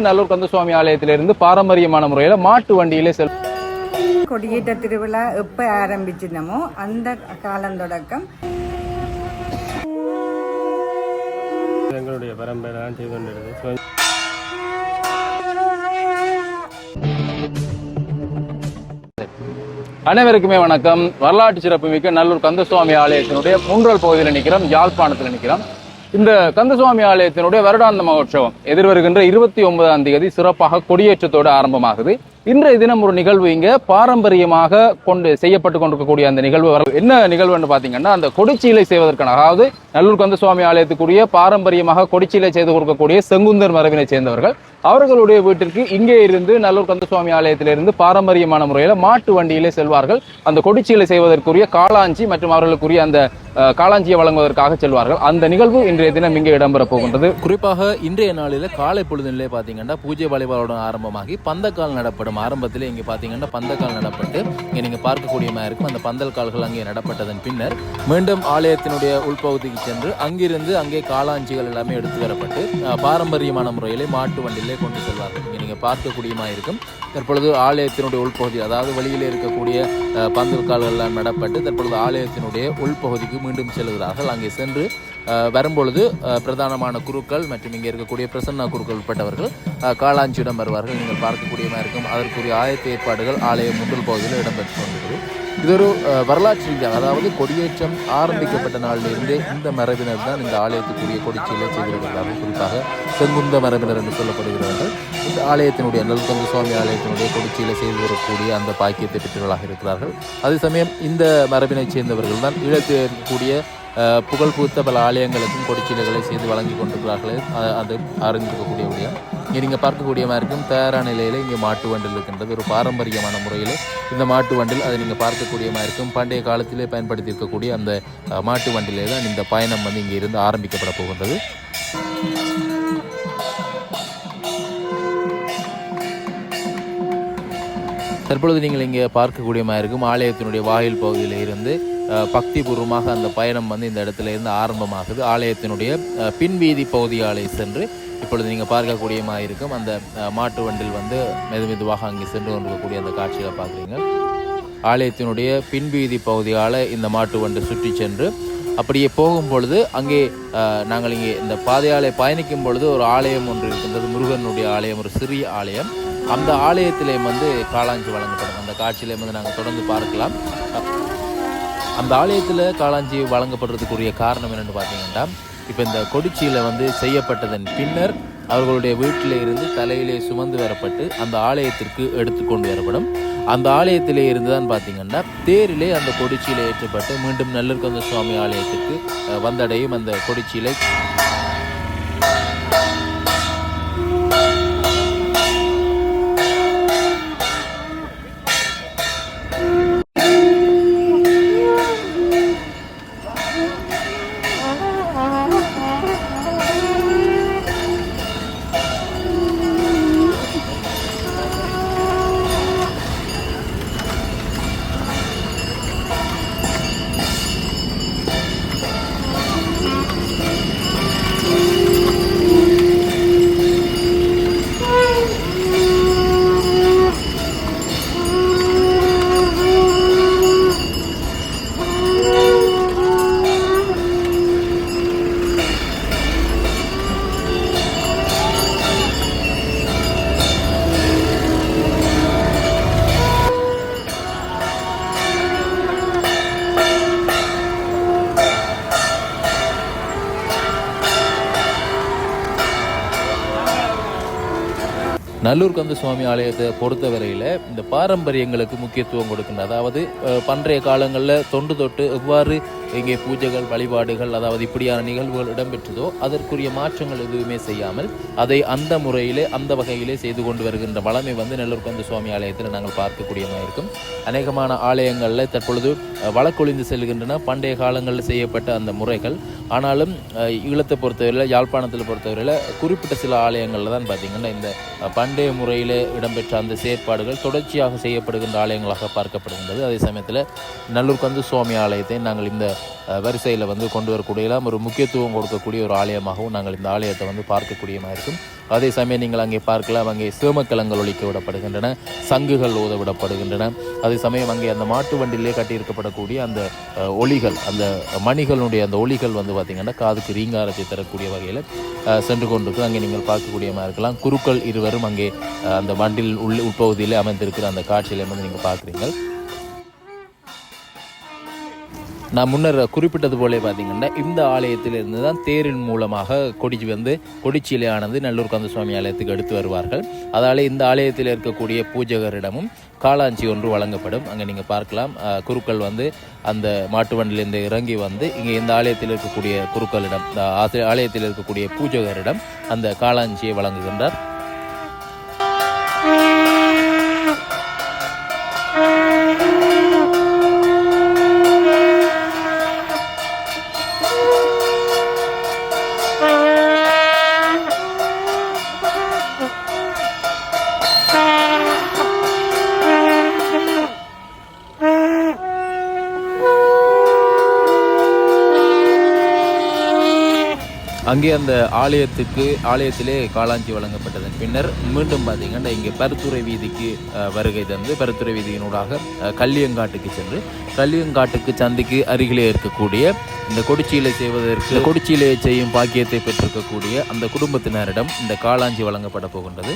நல்லூர் கந்தசுவாமி ஆலயத்திலிருந்து பாரம்பரியமான முறையில மாட்டு வண்டியிலே செல் கொடியேற்ற திருவிழா எப்போ ஆரம்பிச்சிருந்தமோ அந்த காலம் தொடக்கம் எங்களுடைய பரம்பரை செய்து கொண்டிருது அனைவருக்குமே வணக்கம். வரலாற்று சிறப்புமிக்க நல்லூர் கந்தசுவாமி ஆலயத்தினுடைய மூன்றல் பகுதியில் நிற்கிறோம் யாழ்ப்பாணத்தில் நிற்கிறோம் இந்த கந்தசுவாமி ஆலயத்தினுடைய வருடாந்த மகோற்சவம் எதிர்வருகின்ற இருபத்தி ஒன்பதாம் தேதி சிறப்பாக கொடியேற்றத்தோடு ஆரம்பமாகுது. இன்றைய தினம் ஒரு நிகழ்வு இங்கே பாரம்பரியமாக கொண்டு செய்யப்பட்டு கொண்டிருக்கக்கூடிய அந்த நிகழ்வு வர என்ன நிகழ்வுன்னு பார்த்தீங்கன்னா அந்த கொடிச்சீலை செய்வதற்கான அதாவது நல்லூர் கந்தசுவாமி ஆலயத்துக்குரிய பாரம்பரியமாக கொடிச்சீலை செய்து கொடுக்கக்கூடிய செங்குந்தர் மரபினை சேர்ந்தவர்கள் அவர்களுடைய வீட்டிற்கு இங்கே இருந்து நல்லூர் கந்த சுவாமி ஆலயத்திலிருந்து பாரம்பரியமான முறையில் மாட்டு வண்டியிலே செல்வார்கள். அந்த கொடிச்சீலை செய்வதற்குரிய காளாஞ்சி மற்றும் அவர்களுக்குரிய அந்த காளாஞ்சியை வழங்குவதற்காக செல்வார்கள். அந்த நிகழ்வு இன்றைய தினம் இங்கே இடம்பெற போகின்றது. குறிப்பாக இன்றைய நாளில் காலை பொழுதுனிலே பார்த்தீங்கன்னா பூஜை வழிபாடுடன் ஆரம்பமாகி பந்தக்கால் நடப்படும். ஆரம்பத்தில் இங்கே பார்த்தீங்கன்னா பந்தக்கால் நடப்பட்டு இங்கே நீங்கள் பார்க்கக்கூடியமாக இருக்கும். அந்த பந்தல் கால்கள் அங்கே நடப்பட்டதன் பின்னர் மீண்டும் ஆலயத்தினுடைய உள்பகுதிக்கு சென்று அங்கிருந்து அங்கே காளாஞ்சிகள் எல்லாமே எடுத்து வரப்பட்டு பாரம்பரியமான முறையிலே மாட்டு வண்டியிலே கொண்டு செல்வார்கள். இங்கே நீங்கள் பார்க்கக்கூடியமாக இருக்கும். தற்பொழுது ஆலயத்தினுடைய உள்பகுதி அதாவது வழியில் இருக்கக்கூடிய பந்தல் கால்கள் எல்லாம் நடப்பட்டு தற்பொழுது ஆலயத்தினுடைய உள்பகுதிக்கு மீண்டும் செல்கிறார்கள். அங்கே சென்று வரும்பொழுது பிரதானமான குருக்கள் மற்றும் இங்கே இருக்கக்கூடிய பிரசன்னா குருக்கள் உட்பட்டவர்கள் காளாஞ்சியிடம் வருவார்கள். நீங்கள் பார்க்கக்கூடியமாக இருக்கும். அதற்குரிய ஆயத்த ஏற்பாடுகள் ஆலய முதல் பகுதியில் இடம்பெற்று கொண்டிருக்கிறது. இது ஒரு வரலாற்று ரீதியாக அதாவது கொடியேற்றம் ஆரம்பிக்கப்பட்ட நாளிலிருந்தே இந்த மரபினர் தான் இந்த ஆலயத்துக்குரிய கொடிச்சீலை செய்திருக்கிறார்கள் குறிப்பாக செங்குந்த மரபினர் என்று சொல்லப்படுகிறவர்கள். இந்த ஆலயத்தினுடைய நல்கந்த சுவாமி ஆலயத்தினுடைய கொடிச்சீலை செய்து வரக்கூடிய அந்த பாக்கியத்தை பெற்றவர்களாக இருக்கிறார்கள். அதே சமயம் இந்த மரபினைச் சேர்ந்தவர்கள் தான் ஈழத்தில் கூடிய புகழ்பூத்த புகழ் பூத்த பல ஆலயங்களுக்கும் கொடிச்சீலைகளை செய்து வழங்கி கொண்டிருக்கிறார்கள். அது அறிந்திருக்கக்கூடிய விடயம். இங்கே நீங்கள் பார்க்கக்கூடிய மாதிரி இருக்கும். தயாரான நிலையில் இங்கே மாட்டு வண்டில் இருக்கின்றது. ஒரு பாரம்பரியமான முறையில் இந்த மாட்டு வண்டில் அதை நீங்கள் பார்க்கக்கூடிய மாதிரி இருக்கும். பண்டைய காலத்திலே பயன்படுத்தி இருக்கக்கூடிய அந்த மாட்டு வண்டிலே தான் இந்த பயணம் வந்து இங்கே இருந்து ஆரம்பிக்கப்பட போகின்றது. தற்பொழுது நீங்கள் இங்கே பார்க்கக்கூடிய மாதிரி இருக்கும். ஆலயத்தினுடைய வாயில் பகுதியில் இருந்து பக்திபூர்வமாக அந்த பயணம் வந்து இந்த இடத்துல இருந்து ஆரம்பமாகுது. ஆலயத்தினுடைய பின்வீதி பகுதியாலே சென்று இப்பொழுது நீங்கள் பார்க்கக்கூடிய மாதிரி இருக்கும். அந்த மாட்டு வண்டில் வந்து மெது மெதுவாக அங்கே சென்று கொண்டிருக்கக்கூடிய அந்த காட்சிகளை பார்க்குறீங்க. ஆலயத்தினுடைய பின்வீதி பகுதியால் இந்த மாட்டு வண்டு சுற்றி சென்று அப்படியே போகும் பொழுது அங்கே நாங்கள் இங்கே இந்த பாதையாலை பயணிக்கும் பொழுது ஒரு ஆலயம் ஒன்று இருக்கின்றது. முருகனுடைய ஆலயம் ஒரு சிறிய ஆலயம். அந்த ஆலயத்திலே வந்து காளாஞ்சி வழங்கப்படும். அந்த காட்சியிலே வந்து நாங்கள் தொடர்ந்து பார்க்கலாம். அந்த ஆலயத்தில் காளாஞ்சி வழங்கப்படுறதுக்குரிய காரணம் என்னென்னு பார்த்தீங்கன்னா இப்போ இந்த கொடிச்சியில் வந்து செய்யப்பட்டதன் பின்னர் அவர்களுடைய வீட்டில் இருந்து தலையிலே சுமந்து வரப்பட்டு அந்த ஆலயத்திற்கு எடுத்துக்கொண்டு வரப்படும். அந்த ஆலயத்திலே இருந்து தான் பார்த்தீங்கன்னா தேரிலே அந்த கொடிச்சியில் ஏற்றப்பட்டு மீண்டும் நல்லூர்கந்த சுவாமி ஆலயத்திற்கு வந்தடையும் அந்த கொடிச்சியிலை நல்லூர் கந்த சுவாமி ஆலயத்தை பொறுத்தவரையில் இந்த பாரம்பரியங்களுக்கு முக்கியத்துவம் கொடுக்கணும் அதாவது பன்றைய பண்டைய காலங்களில் தொண்டு தொட்டு எவ்வாறு இங்கே பூஜைகள் வழிபாடுகள் அதாவது இப்படியான நிகழ்வுகள் இடம்பெற்றதோ அதற்குரிய மாற்றங்கள் எதுவுமே செய்யாமல் அதை அந்த முறையிலே அந்த வகையிலே செய்து கொண்டு வருகின்ற வளமை வந்து நல்லூர் கந்த சுவாமி ஆலயத்தில் நாங்கள் பார்க்கக்கூடியதாக இருக்கும். அநேகமான ஆலயங்களில் தற்பொழுது வழக்கொழிந்து செல்கின்றன. பண்டைய காலங்களில் செய்யப்பட்ட அந்த முறைகள். ஆனாலும் ஈழத்தை பொறுத்தவரையில் யாழ்ப்பாணத்தில் பொறுத்தவரையில் குறிப்பிட்ட சில ஆலயங்களில் தான் பார்த்தீங்கன்னா இந்த பண் பண்டைய முறையில் இடம்பெற்ற அந்த செயற்பாடுகள் தொடர்ச்சியாக செய்யப்படுகின்ற ஆலயங்களாக பார்க்கப்படுகின்றது. அதே சமயத்தில் நல்லூர் கந்து சுவாமி ஆலயத்தை நாங்கள் இந்த வரிசையில் வந்து கொண்டு வரக்கூடிய ஒரு முக்கியத்துவம் கொடுக்கக்கூடிய ஒரு ஆலயமாகவும் நாங்கள் இந்த ஆலயத்தை வந்து பார்க்கக்கூடியமாக இருக்கும். அதே சமயம் நீங்கள் அங்கே பார்க்கலாம் அங்கே சிவமக்கலங்கள் ஒழிக்க விடப்படுகின்றன சங்குகள் ஓத விடப்படுகின்றன. அதே சமயம் அங்கே அந்த மாட்டு வண்டியிலே கட்டியிருக்கப்படக்கூடிய அந்த ஒளிகள் அந்த மணிகளுடைய அந்த ஒளிகள் வந்து பார்த்திங்கன்னா காதுக்கு ரீங்காரத்தை தரக்கூடிய வகையில் சென்று கொண்டிருக்கு அங்கே நீங்கள் பார்க்கக்கூடியமாக இருக்கலாம். குருக்கள் இருவரும் அங்கே அந்த வண்டியில் உள் உட்பகுதியிலே அமைந்திருக்கிற அந்த காட்சியிலே வந்து நீங்கள் பார்க்குறீங்க நான் முன்னர் குறிப்பிட்டது போலே பார்த்தீங்கன்னா இந்த ஆலயத்திலிருந்து தான் தேரின் மூலமாக கொடிச்சி வந்து கொடிச்சிலையானது நல்லூர் கந்தசுவாமி ஆலயத்துக்கு எடுத்து வருவார்கள். அதாலே இந்த ஆலயத்தில் இருக்கக்கூடிய பூஜகரிடமும் காளாஞ்சி ஒன்று வழங்கப்படும். அங்கே நீங்கள் பார்க்கலாம். குருக்கள் வந்து அந்த மாட்டு வண்டிலிருந்து இறங்கி வந்து இங்கே இந்த ஆலயத்தில் இருக்கக்கூடிய குருக்களிடம் இந்த ஆலயத்தில் இருக்கக்கூடிய பூஜகரிடம் அந்த காளாஞ்சியை வழங்குகின்றார். அங்கே அந்த ஆலயத்துக்கு ஆலயத்திலே காளாஞ்சி வழங்கப்பட்டதன் பின்னர் மீண்டும் பார்த்தீங்கன்னா இங்கே பருத்துறை வீதிக்கு வருகை தந்து பருத்துறை வீதியினூடாக கல்லியங்காட்டுக்கு சென்று கல்லியங்காட்டுக்கு சந்திக்கு அருகிலே இருக்கக்கூடிய இந்த கொடிச்சீலை செய்வதற்கு இந்த கொடிச்சீலையை செய்யும் பாக்கியத்தை பெற்றிருக்கக்கூடிய அந்த குடும்பத்தினரிடம் இந்த காளாஞ்சி வழங்கப்பட போகின்றது.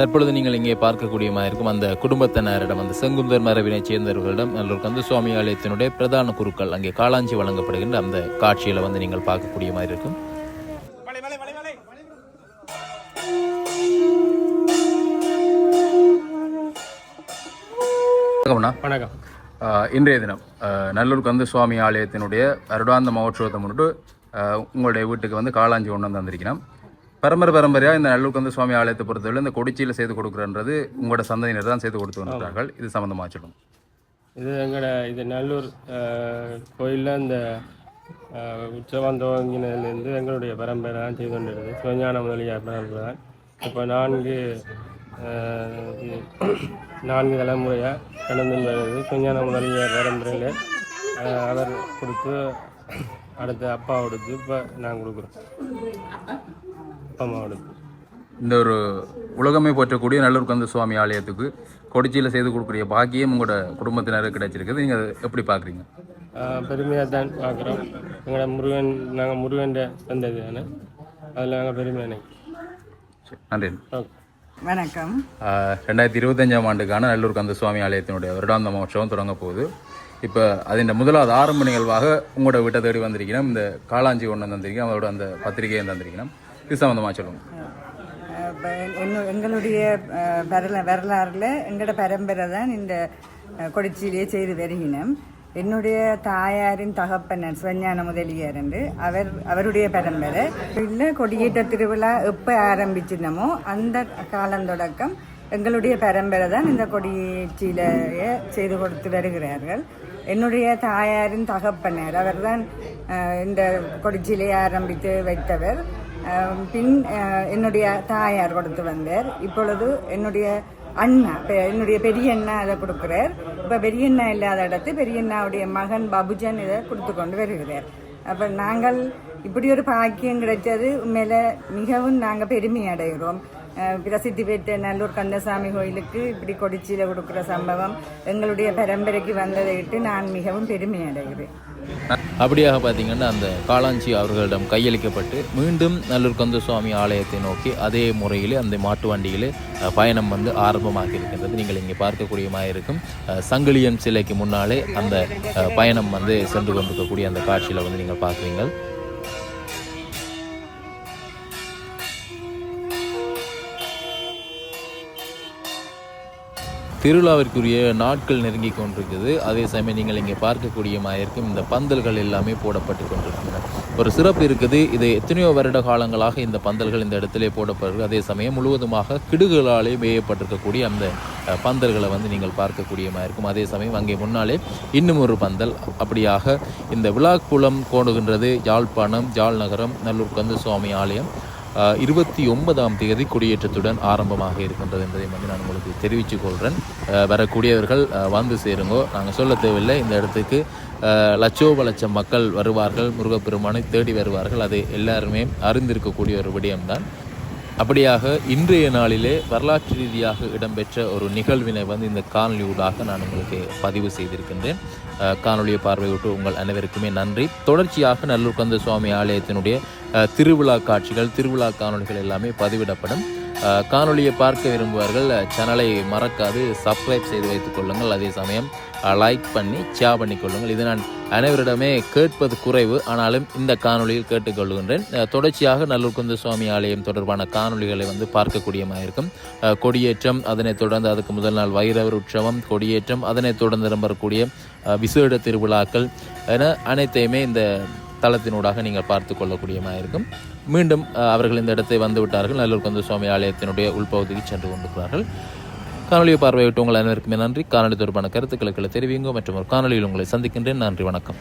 தற்பொழுது நீங்கள் இங்கே பார்க்கக்கூடியமாக இருக்கும் அந்த குடும்பத்தினரிடம் அந்த செங்குந்தர் மரபினைச் சேர்ந்தவர்களிடம் நல்லூர் கந்தசுவாமி ஆலயத்தினுடைய பிரதான குருக்கள் அங்கே காளாஞ்சி வழங்கப்படுகின்ற அந்த காட்சியில் வந்து நீங்கள் பார்க்கக்கூடிய மாதிரி இருக்கும். வணக்கம்ண்ணா வணக்கம். இன்றைய தினம் நல்லூர் கந்தசுவாமி ஆலயத்தினுடைய வருடாந்த மகோற்சவத்தை முன்னிட்டு உங்களுடைய வீட்டுக்கு வந்து காளாஞ்சி கொண்டு வந்து வந்திருக்கிறோம் பரம்பரை பரம்பரையாக இந்த நல்லூர் கந்தசுவாமி ஆலயத்தை பொறுத்தவரை இந்த கொடிச்சியில் செய்து கொடுக்குறன்றது உங்களோட சந்ததியினர் தான் செய்து கொடுத்து வந்திருக்கிறார்கள் இது சம்மந்தமாக சொல்லுங்க. இது எங்களோட இது நல்லூர் கோயிலில் இந்த உற்சவம் துவங்கினதுலேருந்து எங்களுடைய பரம்பரை தான் செய்து கொண்டிருது சிவஞான முதலியார் பரம்பரை தான். இப்போ நான்கு நான்கு தலைமுறையாக கடந்து வருது. சிவஞான முதலியார் பரம்பரையில் அவர் கொடுத்து அடுத்து அப்பா கொடுத்து இப்போ நான் கொடுக்குறோம். அப்பா அம்மா கொடுத்து இந்த ஒரு உலகமே போற்றக்கூடிய நல்லூர் கந்தசுவாமி ஆலயத்துக்கு கொடிச்சியில் செய்து கொடுக்கக்கூடிய பாக்கியம் உங்களோட குடும்பத்தினருக்கு கிடைச்சிருக்குது. நீங்கள் அதை எப்படி பார்க்குறீங்க? பெருமையாக தான் பார்க்குறோம். எங்களோட முருகன் நாங்கள் முருகன் சந்ததி தானே? அதில் நாங்கள் நினைக்கிறோம் நன்றி. ஓகே. வணக்கம். ரெண்டாயிரத்தி இருபத்தஞ்சாம் ஆண்டுக்கான நல்லூர் கந்தசுவாமி ஆலயத்தினுடைய வருடாந்த மகோற்சவம் தொடங்க போகுது. இப்போ அதின் முதலாவது ஆரம்ப நிகழ்வாக உங்களோட வீட்டை தேடி வந்திருக்கிறோம். இந்த காளாஞ்சி ஒன்று வந்திருக்கேன் அவரோட அந்த பத்திரிகையை தந்திருக்கிறோம். இது சம்மந்தமாக சொல்லுங்க. எங்களுடைய வரல வரலாறுல எங்களோட பரம்பரை தான் இந்த அஹ், கொடிச்சியிலே செய்து வருகினோம். என்னுடைய தாயாரின் தகப்பனர் சுவஞான முதலியார் என்று. அவர் அவருடைய பரம்பரை. இல்லை கொடியேற்ற திருவிழா எப்போ ஆரம்பிச்சிருந்தோமோ அந்த காலம் தொடக்கம் எங்களுடைய பரம்பரை தான் இந்த கொடியேற்றியிலேயே செய்து கொடுத்து வருகிறார்கள். என்னுடைய தாயாரின் தகப்பனர் அவர் தான் இந்த கொடிச்சியிலே ஆரம்பித்து வைத்தவர். பின் என்னுடைய தாயார் கொடுத்து வந்தார். இப்பொழுது என்னுடைய அண்ணா என்னுடைய பெரிய அண்ணா அதை கொடுக்குறார். இப்போ பெரிய அண்ணா இல்லாத இடத்து பெரிய அண்ணாவுடைய மகன் பபுஜன் இதை கொடுத்து கொண்டு வருகிறார். அப்போ நாங்கள் இப்படி ஒரு பாக்கியம் கிடைச்சது உண்மையில மிகவும் நாங்கள் பெருமை அடைகிறோம். பிரசித்தி பெற்ற நல்லூர் கந்தசாமி கோயிலுக்கு இப்படி கொடிச்சியில் கொடுக்குற சம்பவம் எங்களுடைய பரம்பரைக்கு வந்ததை இட்டு நான் மிகவும் பெருமை அடைகிறேன். அப்படியாக பார்த்தீங்கன்னா அந்த காளாஞ்சி அவர்களிடம் கையளிக்கப்பட்டு மீண்டும் நல்லூர் கந்தசுவாமி ஆலயத்தை நோக்கி அதே முறையிலே அந்த மாட்டு வண்டியில் பயணம் வந்து ஆரம்பமாக இருக்கின்றது. நீங்கள் இங்கே பார்க்கக்கூடியமாக இருக்கும் சங்கிலியன் சிலைக்கு முன்னாலே அந்த பயணம் வந்து சென்று கொண்டிருக்கக்கூடிய அந்த காட்சியில் வந்து நீங்கள் பார்க்குறீங்க திருவிழாவிற்குரிய நாட்கள் நெருங்கி கொண்டிருக்குது அதே சமயம் நீங்கள் இங்கே பார்க்கக்கூடிய இருக்கும் இந்த பந்தல்கள் எல்லாமே போடப்பட்டு கொண்டிருக்கின்றன. ஒரு சிறப்பு இருக்குது. இது எத்தனையோ வருட காலங்களாக இந்த பந்தல்கள் இந்த இடத்திலே போடப்படுது அதே சமயம் முழுவதுமாக கிடுகளாலே மேயப்பட்டிருக்கக்கூடிய அந்த பந்தல்களை வந்து நீங்கள் பார்க்கக்கூடியமாக இருக்கும் அதே சமயம் அங்கே முன்னாலே இன்னும் ஒரு பந்தல். அப்படியாக இந்த விழாக்குளம் கோணுகின்றது. யாழ்ப்பாணம் யாழ் நகரம் நல்லூர் கந்தசுவாமி ஆலயம் இருபத்தி ஒன்பதாம் தேதி கொடியேற்றத்துடன் ஆரம்பமாக இருக்கின்றது என்பதை வந்து நான் உங்களுக்கு தெரிவித்துக் கொள்கிறேன் வரக்கூடியவர்கள் வந்து சேருங்கோ. நாங்கள் சொல்ல தேவையில்லை. இந்த இடத்துக்கு லட்சோப லட்சம் மக்கள் வருவார்கள். முருகப்பெருமானை தேடி வருவார்கள். அது எல்லாருமே அறிந்திருக்கக்கூடிய ஒரு விடயம்தான். அப்படியாக இன்றைய நாளிலே வரலாற்று ரீதியாக இடம்பெற்ற ஒரு நிகழ்வினை வந்து இந்த காணொலியூடாக நான் உங்களுக்கு பதிவு செய்திருக்கின்றேன். காணொலியை பார்வையிட்டு உங்கள் அனைவருக்குமே நன்றி. தொடர்ச்சியாக நல்லூர் கந்த சுவாமி ஆலயத்தினுடைய திருவிழா காட்சிகள் திருவிழா காணொளிகள் எல்லாமே பதிவிடப்படும். காணொலியை பார்க்க விரும்புவார்கள். சேனலை மறக்காது சப்ஸ்கிரைப் செய்து வைத்துக் கொள்ளுங்கள். அதே சமயம் லைக் பண்ணி ஷேர் பண்ணிக்கொள்ளுங்கள் இது நான் அனைவரிடமே கேட்பது குறைவு. ஆனாலும் இந்த காணொலியில் கேட்டுக்கொள்கின்றேன். தொடர்ச்சியாக நல்லூர் குந்த சுவாமி ஆலயம் தொடர்பான காணொலிகளை வந்து பார்க்கக்கூடியமாக இருக்கும். கொடியேற்றம் அதனைத் தொடர்ந்து அதுக்கு முதல் நாள் வைரவர் உற்சவம் கொடியேற்றம் அதனைத் தொடர்ந்து நம்பக்கூடிய விசேட திருவிழாக்கள் என அனைத்தையுமே இந்த தளத்தினூடாக நீங்கள் பார்த்து கொள்ளக்கூடியமாக இருக்கும். மீண்டும் அவர்கள் இந்த இடத்தை வந்து விட்டார்கள் நல்லூர் கந்த சுவாமி ஆலயத்தினுடைய உள்பகுதிக்கு சென்று கொண்டிருக்கிறார்கள். காணொலியை பார்வையிட்டு உங்கள் அனைவருக்குமே நன்றி. காணொலி தொடர்பான கருத்துக்களுக்கு தெரிவிங்க மற்றும் ஒரு காணொலியில் உங்களை சந்திக்கின்றேன். நன்றி வணக்கம்.